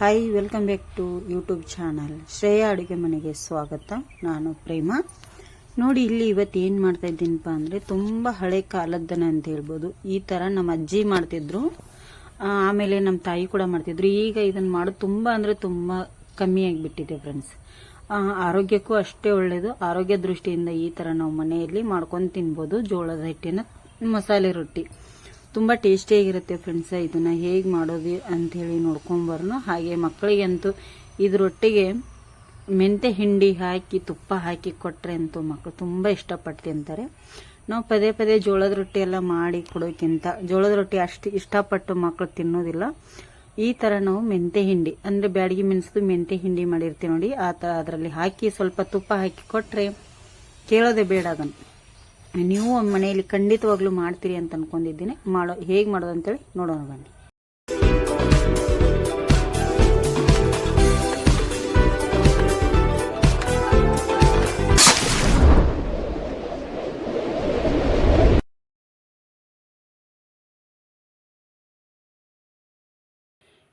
Hi welcome back to YouTube channel Shreya ಅಡುಗೆ ಮನೆಗೆ ಸ್ವಾಗತ. ನಾನು ಪ್ರೇಮ. ನೋಡಿ, ಇಲ್ಲಿ ಇವತ್ತು ಏನು ಮಾಡ್ತಾ ಇದ್ದೀನಪ್ಪ ಅಂದರೆ ತುಂಬ ಹಳೆ ಕಾಲದ್ದನ ಅಂತ ಹೇಳ್ಬೋದು. ಈ ಥರ ನಮ್ಮ ಅಜ್ಜಿ ಮಾಡ್ತಿದ್ರು. ಆಮೇಲೆ ನಮ್ಮ ತಾಯಿ ಕೂಡ ಮಾಡ್ತಿದ್ರು. ಈಗ ಇದನ್ನು ಮಾಡೋದು ತುಂಬ ಅಂದರೆ ತುಂಬ ಕಮ್ಮಿ ಆಗಿಬಿಟ್ಟಿದೆ ಫ್ರೆಂಡ್ಸ್ ಆರೋಗ್ಯಕ್ಕೂ ಅಷ್ಟೇ ಒಳ್ಳೆಯದು ಆರೋಗ್ಯ ದೃಷ್ಟಿಯಿಂದ ಈ ಥರ ನಾವು ಮನೆಯಲ್ಲಿ ಮಾಡ್ಕೊಂಡು ತಿನ್ಬೋದು. ಜೋಳದ ಹಿಟ್ಟಿನ ಮಸಾಲೆ ರೊಟ್ಟಿ. ತುಂಬ ಟೇಸ್ಟಿಯಾಗಿರುತ್ತೆ ಫ್ರೆಂಡ್ಸ ಇದನ್ನು ಹೇಗೆ ಮಾಡೋದು ಅಂಥೇಳಿ ನೋಡ್ಕೊಂಬರೋಣ ಹಾಗೆ ಮಕ್ಕಳಿಗಂತೂ ಇದ್ರೊಟ್ಟಿಗೆ ಮೆಂತೆ ಹಿಂಡಿ ಹಾಕಿ, ತುಪ್ಪ ಹಾಕಿ ಕೊಟ್ಟರೆ ಅಂತೂ ಮಕ್ಕಳು ತುಂಬ ಇಷ್ಟಪಟ್ಟು ತಿಂತಾರೆ. ನಾವು ಪದೇ ಪದೇ ಜೋಳದ ರೊಟ್ಟಿ ಎಲ್ಲ ಮಾಡಿ ಕೊಡೋಕ್ಕಿಂತ ಜೋಳದ ರೊಟ್ಟಿ ಅಷ್ಟು ಇಷ್ಟಪಟ್ಟು ಮಕ್ಕಳು ತಿನ್ನೋದಿಲ್ಲ. ಈ ಥರ ನಾವು ಮೆಂತೆ ಹಿಂಡಿ, ಅಂದರೆ ಬ್ಯಾಡಗಿ ಮೆಣಸು ಮೆಂತೆ ಹಿಂಡಿ ಮಾಡಿರ್ತೀವಿ ನೋಡಿ, ಆ ಥರ ಅದರಲ್ಲಿ ಹಾಕಿ ಸ್ವಲ್ಪ ತುಪ್ಪ ಹಾಕಿ ಕೊಟ್ಟರೆ ಕೇಳೋದೇ ಬೇಡ ಅದನ್ನು. ನೀವು ಮನೆಯಲ್ಲಿ ಖಂಡಿತವಾಗ್ಲೂ ಮಾಡ್ತೀರಿ ಅಂತ ಅನ್ಕೊಂಡಿದ್ದೀನಿ. ಮಾಡೋ, ಹೇಗೆ ಮಾಡೋದು ಅಂತೇಳಿ ನೋಡೋಣ ಬನ್ನಿ.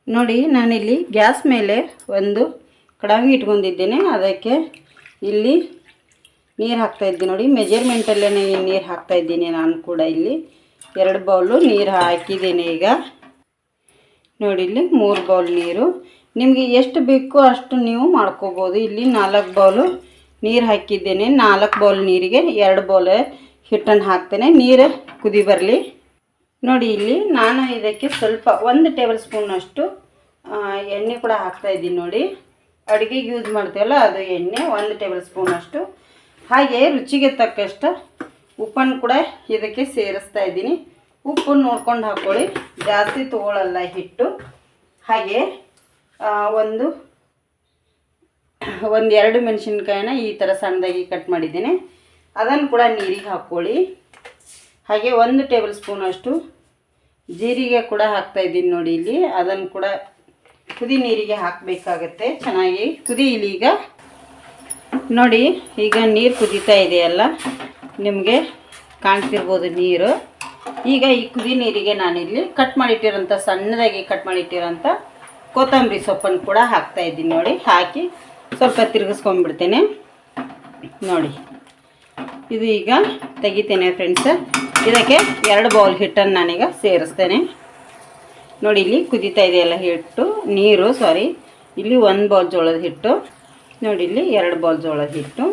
ನೋಡಿ, ನಾನಿಲ್ಲಿ ಗ್ಯಾಸ್ ಮೇಲೆ ಒಂದು ಕಡಾಂಗಿ ಇಟ್ಕೊಂಡಿದ್ದೇನೆ. ಅದಕ್ಕೆ ಇಲ್ಲಿ ನೀರು ಹಾಕ್ತಾ ಇದ್ದೀನಿ ನೋಡಿ. ಮೆಜರ್ಮೆಂಟಲ್ಲೇ ನೀರು ಹಾಕ್ತಾ ಇದ್ದೀನಿ ನಾನು ಕೂಡ ಇಲ್ಲಿ. ಎರಡು ಬೌಲು ನೀರು ಹಾಕಿದ್ದೀನಿ ಈಗ. ನೋಡಿ ಇಲ್ಲಿ ಮೂರು ಬೌಲ್ ನೀರು. ನಿಮಗೆ ಎಷ್ಟು ಬೇಕೋ ಅಷ್ಟು ನೀವು ಮಾಡ್ಕೋಬೋದು. ಇಲ್ಲಿ ನಾಲ್ಕು ಬೌಲು ನೀರು ಹಾಕಿದ್ದೇನೆ. ನಾಲ್ಕು ಬೌಲ್ ನೀರಿಗೆ ಎರಡು ಬೌಲ್ ಹಿಟ್ಟನ್ನು ಹಾಕ್ತೇನೆ. ನೀರು ಕುದಿ ಬರಲಿ. ನೋಡಿ ಇಲ್ಲಿ ನಾನು ಇದಕ್ಕೆ ಸ್ವಲ್ಪ ಒಂದು ಟೇಬಲ್ ಸ್ಪೂನಷ್ಟು ಎಣ್ಣೆ ಕೂಡ ಹಾಕ್ತಾ ಇದ್ದೀನಿ ನೋಡಿ. ಅಡುಗೆಗೆ ಯೂಸ್ ಮಾಡ್ತೀವಲ್ಲ, ಅದು ಎಣ್ಣೆ, ಒಂದು ಟೇಬಲ್ ಸ್ಪೂನಷ್ಟು ಹಾಗೆ ರುಚಿಗೆ ತಕ್ಕಷ್ಟು ಉಪ್ಪನ್ನು ಕೂಡ ಇದಕ್ಕೆ ಸೇರಿಸ್ತಾ ಇದ್ದೀನಿ. ಉಪ್ಪು ನೋಡ್ಕೊಂಡು ಹಾಕ್ಕೊಳ್ಳಿ ಜಾಸ್ತಿ ತೊಗೊಳಲ್ಲ ಹಿಟ್ಟು. ಹಾಗೆ ಒಂದು ಒಂದು ಎರಡು ಮೆಣಸಿನ್ಕಾಯಿನ ಈ ಥರ ಸಣ್ಣದಾಗಿ ಕಟ್ ಮಾಡಿದ್ದೀನಿ. ಅದನ್ನು ಕೂಡ ನೀರಿಗೆ ಹಾಕ್ಕೊಳ್ಳಿ ಹಾಗೆ ಒಂದು ಟೇಬಲ್ ಸ್ಪೂನಷ್ಟು ಜೀರಿಗೆ ಕೂಡ ಹಾಕ್ತಾ ಇದ್ದೀನಿ ನೋಡಿ ಇಲ್ಲಿ. ಅದನ್ನು ಕೂಡ ಕುದಿ ನೀರಿಗೆ ಹಾಕಬೇಕಾಗತ್ತೆ. ಚೆನ್ನಾಗಿ ಕುದಿಯಿಲಿ ಈಗ. ನೋಡಿ, ಈಗ ನೀರು ಕುದೀತಾ ಇದೆಯಲ್ಲ, ನಿಮಗೆ ಕಾಣ್ತಿರ್ಬೋದು ನೀರು. ಈಗ ಈ ಕುದಿ ನೀರಿಗೆ ನಾನಿಲ್ಲಿ ಕಟ್ ಮಾಡಿಟ್ಟಿರೋಂಥ ಸಣ್ಣದಾಗಿ ಕಟ್ ಮಾಡಿಟ್ಟಿರೋಂಥ ಕೊತ್ತಂಬರಿ ಸೊಪ್ಪನ್ನು ಕೂಡ ಹಾಕ್ತಾ ಇದ್ದೀನಿ ನೋಡಿ, ಹಾಕಿ ಸ್ವಲ್ಪ ತಿರುಗಿಸ್ಕೊಂಡ್ಬಿಡ್ತೇನೆ. ನೋಡಿ, ಇದು ಈಗ ತೆಗಿತೇನೆ ಫ್ರೆಂಡ್ಸ್ ಇದಕ್ಕೆ ಎರಡು ಬೌಲ್ ಹಿಟ್ಟನ್ನು ನಾನೀಗ ಸೇರಿಸ್ತೇನೆ. ನೋಡಿ, ಇಲ್ಲಿ ಕುದೀತಾ ಇದೆಯಲ್ಲ ಹಿಟ್ಟು, ನೀರು ಸಾರಿ ಇಲ್ಲಿ ಒಂದು ಬೌಲ್ ಜೋಳದ ಹಿಟ್ಟು. ನೋಡಿ ಇಲ್ಲಿ ಎರಡು ಬೌಲ್ ಜೋಳದ ಹಿಟ್ಟು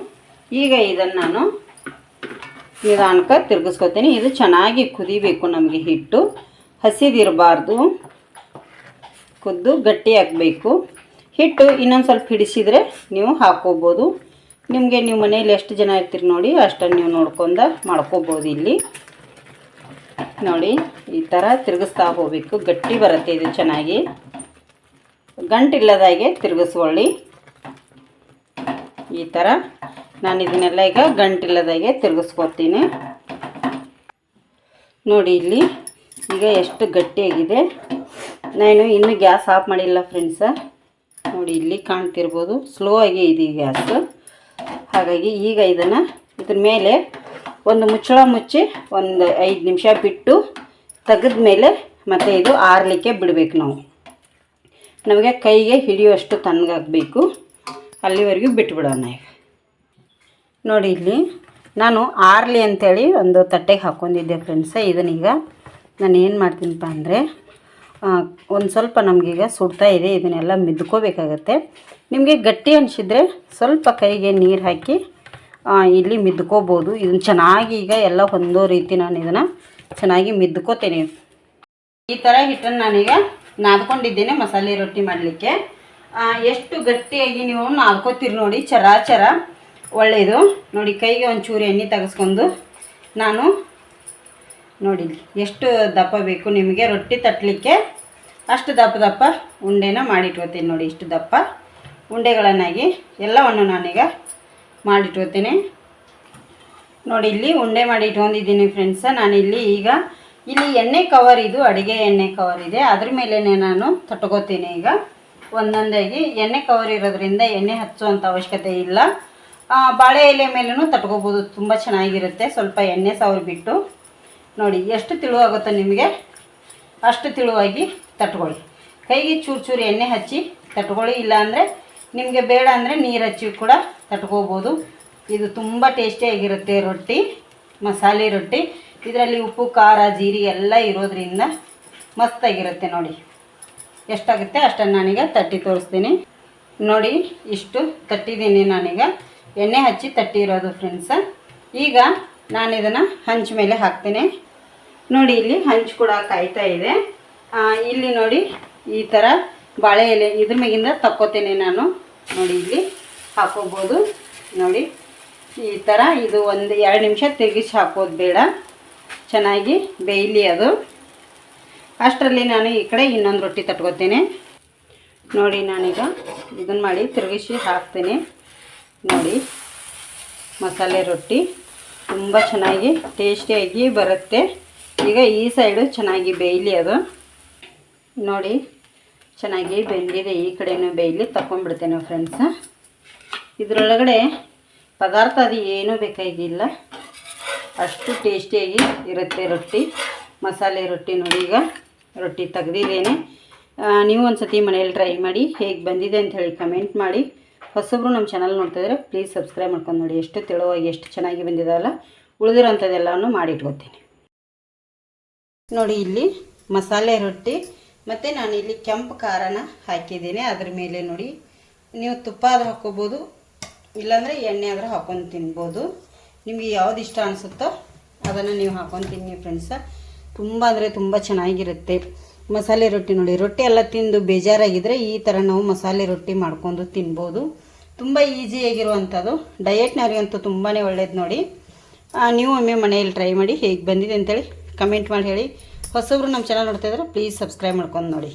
ಈಗ ಇದನ್ನು ನಾನು ನಿಧಾನಕ ತಿರುಗಿಸ್ಕೊತೀನಿ. ಇದು ಚೆನ್ನಾಗಿ ಕುದಿಬೇಕು ನಮಗೆ ಹಿಟ್ಟು. ಹಸಿದಿರಬಾರ್ದು. ಕುದ್ದು ಗಟ್ಟಿ ಆಗಬೇಕು. ಹಿಟ್ಟು ಇನ್ನೊಂದು ಸ್ವಲ್ಪ ಹಿಡಿಸಿದರೆ ನೀವು ಹಾಕ್ಕೋಬೋದು ನಿಮಗೆ ನೀವು ಮನೇಲಿ ಎಷ್ಟು ಜನ ಇರ್ತೀರಿ ನೋಡಿ, ಅಷ್ಟನ್ನು ನೀವು ನೋಡ್ಕೊಂಡ ಮಾಡ್ಕೋಬೋದು ಇಲ್ಲಿ. ನೋಡಿ, ಈ ಥರ ತಿರುಗಿಸ್ತಾ ಹೋಗಬೇಕು. ಗಟ್ಟಿ ಬರುತ್ತೆ ಇದು ಚೆನ್ನಾಗಿ. ಗಂಟಿಲ್ಲದಾಗೆ ತಿರುಗಿಸ್ಕೊಳ್ಳಿ. ಈ ಥರ ನಾನು ಇದನ್ನೆಲ್ಲ ಈಗ ಗಂಟಿಲ್ಲದಾಗೆ ತಿರುಗಿಸ್ಕೊತೀನಿ ನೋಡಿ ಇಲ್ಲಿ ಈಗ ಎಷ್ಟು ಗಟ್ಟಿಯಾಗಿದೆ. ನಾನು ಇನ್ನೂ ಗ್ಯಾಸ್ ಆಫ್ ಮಾಡಿಲ್ಲ ಫ್ರೆಂಡ್ಸ. ನೋಡಿ ಇಲ್ಲಿ ಕಾಣ್ತಿರ್ಬೋದು. ಸ್ಲೋ ಆಗಿ ಇದೆ ಗ್ಯಾಸ್. ಹಾಗಾಗಿ ಈಗ ಇದನ್ನು ಇದ್ರ ಮೇಲೆ ಒಂದು ಮುಚ್ಚಳ ಮುಚ್ಚಿ ಒಂದು ಐದು ನಿಮಿಷ ಬಿಟ್ಟು ತೆಗೆದ ಮೇಲೆ ಮತ್ತೆ ಇದು ಆರಲಿಕ್ಕೆ ಬಿಡಬೇಕು ನಾವು. ನಮಗೆ ಕೈಗೆ ಹಿಡಿಯುವಷ್ಟು ತಣ್ಣಗಾಗಬೇಕು. ಅಲ್ಲಿವರೆಗೂ ಬಿಟ್ಬಿಡೋಣ ಈಗ. ನೋಡಿ ಇಲ್ಲಿ, ನಾನು ಆರ್ಲಿ ಅಂಥೇಳಿ ಒಂದು ತಟ್ಟೆಗೆ ಹಾಕ್ಕೊಂಡಿದ್ದೆ ಫ್ರೆಂಡ್ಸ ಇದನ್ನೀಗ ನಾನು ಏನು ಮಾಡ್ತೀನಪ್ಪ ಅಂದರೆ ಒಂದು ಸ್ವಲ್ಪ ನಮಗೀಗ ಸುಡ್ತಾ ಇದೆ, ಇದನ್ನೆಲ್ಲ ಮಿದ್ಕೋಬೇಕಾಗತ್ತೆ. ನಿಮಗೆ ಗಟ್ಟಿ ಅನಿಸಿದರೆ ಸ್ವಲ್ಪ ಕೈಗೆ ನೀರು ಹಾಕಿ ಇಲ್ಲಿ ಮಿದ್ಕೋಬೋದು. ಇದನ್ನು ಚೆನ್ನಾಗಿ ಈಗ ಎಲ್ಲ ಹೊಂದೋ ರೀತಿ ನಾನು ಇದನ್ನು ಚೆನ್ನಾಗಿ ಮಿದ್ಕೋತೇನೆ. ಈ ಥರ ಹಿಟ್ಟನ್ನು ನಾನೀಗ ನಾದ್ಕೊಂಡಿದ್ದೇನೆ ಮಸಾಲೆ ರೊಟ್ಟಿ ಮಾಡಲಿಕ್ಕೆ. ಎಷ್ಟು ಗಟ್ಟಿಯಾಗಿ ನೀವು ನಾಲ್ಕೋತೀರಿ ನೋಡಿ, ಚರಾಚರ ಒಳ್ಳೆಯದು. ನೋಡಿ, ಕೈಗೆ ಒಂಚೂರು ಎಣ್ಣೆ ತೆಗೆಸ್ಕೊಂಡು ನಾನು ನೋಡಿ ಎಷ್ಟು ದಪ್ಪ ಬೇಕು ನಿಮಗೆ ರೊಟ್ಟಿ ತಟ್ಟಲಿಕ್ಕೆ ಅಷ್ಟು ದಪ್ಪ ದಪ್ಪ ಉಂಡೆನ ಮಾಡಿಟ್ಕೋತೀನಿ ನೋಡಿ, ಇಷ್ಟು ದಪ್ಪ ಉಂಡೆಗಳನ್ನಾಗಿ, ಎಲ್ಲವನ್ನು ನಾನೀಗ ಮಾಡಿಟ್ಕೋತೀನಿ. ನೋಡಿ, ಇಲ್ಲಿ ಉಂಡೆ ಮಾಡಿ ಇಟ್ಕೊಂಡಿದ್ದೀನಿ ಫ್ರೆಂಡ್ಸ ನಾನಿಲ್ಲಿ ಈಗ, ಇಲ್ಲಿ ಎಣ್ಣೆ ಕವರ್ ಇದು, ಅಡುಗೆ ಎಣ್ಣೆ ಕವರ್ ಇದೆ. ಅದ್ರ ಮೇಲೇ ನಾನು ತಟ್ಕೋತೀನಿ ಈಗ. ಒಂದೊಂದಾಗಿ ಎಣ್ಣೆ ಕವರ್ ಇರೋದ್ರಿಂದ ಎಣ್ಣೆ ಹಚ್ಚುವಂಥ ಅವಶ್ಯಕತೆ ಇಲ್ಲ. ಬಾಳೆ ಎಲೆ ಮೇಲೂ ತಟ್ಕೋಬೋದು, ತುಂಬ ಚೆನ್ನಾಗಿರುತ್ತೆ. ಸ್ವಲ್ಪ ಎಣ್ಣೆ ಸಾವಿರ ಬಿಟ್ಟು ನೋಡಿ, ಎಷ್ಟು ತಿಳುವಾಗುತ್ತೋ ನಿಮಗೆ? ಅಷ್ಟು ತಿಳುವಾಗಿ ತಟ್ಕೊಳ್ಳಿ. ಕೈಗೆ ಚೂರು ಚೂರು ಎಣ್ಣೆ ಹಚ್ಚಿ ತಟ್ಕೊಳ್ಳಿ, ಇಲ್ಲಾಂದರೆ ನಿಮಗೆ ಬೇಡ ಅಂದರೆ ನೀರು ಹಚ್ಚಿ ಕೂಡ ತಟ್ಕೋಬೋದು. ಇದು ತುಂಬ ಟೇಸ್ಟಿಯಾಗಿರುತ್ತೆ ರೊಟ್ಟಿ, ಮಸಾಲೆ ರೊಟ್ಟಿ. ಇದರಲ್ಲಿ ಉಪ್ಪು, ಖಾರ, ಜೀರಿಗೆ ಎಲ್ಲ ಇರೋದ್ರಿಂದ ಮಸ್ತಾಗಿರುತ್ತೆ ನೋಡಿ. ಎಷ್ಟಾಗುತ್ತೆ ಅಷ್ಟನ್ನು ನಾನೀಗ ತಟ್ಟಿ ತೋರಿಸ್ತೀನಿ. ನೋಡಿ, ಇಷ್ಟು ತಟ್ಟಿದ್ದೀನಿ ನಾನೀಗ. ಎಣ್ಣೆ ಹಚ್ಚಿ ತಟ್ಟಿರೋದು ಫ್ರೆಂಡ್ಸ ಈಗ ನಾನು ಇದನ್ನು ಹಂಚ ಮೇಲೆ ಹಾಕ್ತೀನಿ. ನೋಡಿ, ಇಲ್ಲಿ ಹಂಚು ಕೂಡ ಕಾಯ್ತಾ ಇದೆ. ಇಲ್ಲಿ ನೋಡಿ, ಈ ಥರ ಬಾಳೆ ಎಲೆ ಇದ್ರ ಮೇಗಿಂದ ತಕ್ಕೋತೇನೆ ನಾನು. ನೋಡಿ, ಇಲ್ಲಿ ಹಾಕೋಬೋದು. ನೋಡಿ, ಈ ಥರ ಇದು ಒಂದು ಎರಡು ನಿಮಿಷ ತಿರುಗಿಸಿ ಹಾಕೋದು ಬೇಡ. ಚೆನ್ನಾಗಿ ಬೇಯಲಿ ಅದು. ಅಷ್ಟರಲ್ಲಿ ನಾನು ಈ ಕಡೆ ಇನ್ನೊಂದು ರೊಟ್ಟಿ ತಟ್ಕೋತೀನಿ. ನೋಡಿ ನಾನೀಗ ಇದನ್ನು ಮಾಡಿ ತಿರುಗಿಸಿ ಹಾಕ್ತೇನೆ. ನೋಡಿ, ಮಸಾಲೆ ರೊಟ್ಟಿ ತುಂಬ ಚೆನ್ನಾಗಿ ಟೇಸ್ಟಿಯಾಗಿ ಬರುತ್ತೆ. ಈಗ ಈ ಸೈಡು ಚೆನ್ನಾಗಿ ಬೇಯಲಿ ಅದು. ನೋಡಿ, ಚೆನ್ನಾಗಿ ಬೆಂದಿದೆ. ಈ ಕಡೆನೂ ಬೇಯಲಿ ತಗೊಂಡ್ಬಿಡ್ತೇನೆ ಫ್ರೆಂಡ್ಸ ಇದರೊಳಗಡೆ ಪದಾರ್ಥ ಅದು ಏನೂ ಬೇಕಾಗಿಲ್ಲ. ಅಷ್ಟು ಟೇಸ್ಟಿಯಾಗಿ ಇರುತ್ತೆ ರೊಟ್ಟಿ. ಮಸಾಲೆ ರೊಟ್ಟಿ ನೋಡಿ ಈಗ. ರೊಟ್ಟಿ ತೆಗ್ದಿದ್ದೇನೆ. ನೀವು ಒಂದು ಸತಿ ಮನೇಲಿ ಟ್ರೈ ಮಾಡಿ ಹೇಗೆ ಬಂದಿದೆ ಅಂತ ಹೇಳಿ ಕಮೆಂಟ್ ಮಾಡಿ. ಹೊಸಬ್ರು ನಮ್ಮ ಚಾನಲ್ ನೋಡ್ತಾಯಿದ್ರೆ ಪ್ಲೀಸ್ ಸಬ್ಸ್ಕ್ರೈಬ್ ಮಾಡ್ಕೊಂಡು ನೋಡಿ. ಎಷ್ಟು ತೆಳುವಾಗಿ, ಎಷ್ಟು ಚೆನ್ನಾಗಿ ಬಂದಿದೆಯಲ್ಲ ಉಳಿದಿರೋಂಥದ್ದೆಲ್ಲನೂ ಮಾಡಿಟ್ಕೋತೀನಿ. ನೋಡಿ ಇಲ್ಲಿ ಮಸಾಲೆ ರೊಟ್ಟಿ, ಮತ್ತು ನಾನು ಇಲ್ಲಿ ಕೆಂಪು ಖಾರನ ಹಾಕಿದ್ದೀನಿ. ಅದ್ರ ಮೇಲೆ ನೋಡಿ, ನೀವು ತುಪ್ಪ ಆದರೂ ಹಾಕ್ಕೋಬೋದು, ಇಲ್ಲಾಂದರೆ ಎಣ್ಣೆ ಆದರೂ ಹಾಕ್ಕೊಂಡು ತಿನ್ಬೋದು. ನಿಮಗೆ ಯಾವ್ದು ಇಷ್ಟ ಅನಿಸುತ್ತೋ ಅದನ್ನು ನೀವು ಹಾಕ್ಕೊಂಡು ತಿನ್ನಿ ಫ್ರೆಂಡ್ಸ ತುಂಬ ಅಂದರೆ ತುಂಬ ಚೆನ್ನಾಗಿರುತ್ತೆ. ಮಸಾಲೆ ರೊಟ್ಟಿ ನೋಡಿ, ರೊಟ್ಟಿ ಎಲ್ಲ ತಿಂದು ಬೇಜಾರಾಗಿದ್ದರೆ ಈ ಥರ ನಾವು ಮಸಾಲೆ ರೊಟ್ಟಿ ಮಾಡ್ಕೊಂಡು ತಿನ್ಬೋದು. ತುಂಬ ಈಸಿಯಾಗಿರುವಂಥದ್ದು ಡಯೆಟ್ನವ್ರಿಗಂತೂ ತುಂಬಾ ಒಳ್ಳೇದು ನೋಡಿ. ನೀವು ಒಮ್ಮೆ ಮನೆಯಲ್ಲಿ ಟ್ರೈ ಮಾಡಿ ಹೇಗೆ ಬಂದಿದೆ ಅಂತೇಳಿ ಕಮೆಂಟ್ ಮಾಡಿ ಹೇಳಿ. ಹೊಸಬ್ರು ನಮ್ಮ ಚಾನಲ್ ನೋಡ್ತಾ ಇದ್ರೆ ಪ್ಲೀಸ್ ಸಬ್ಸ್ಕ್ರೈಬ್ ಮಾಡ್ಕೊಂಡು ನೋಡಿ.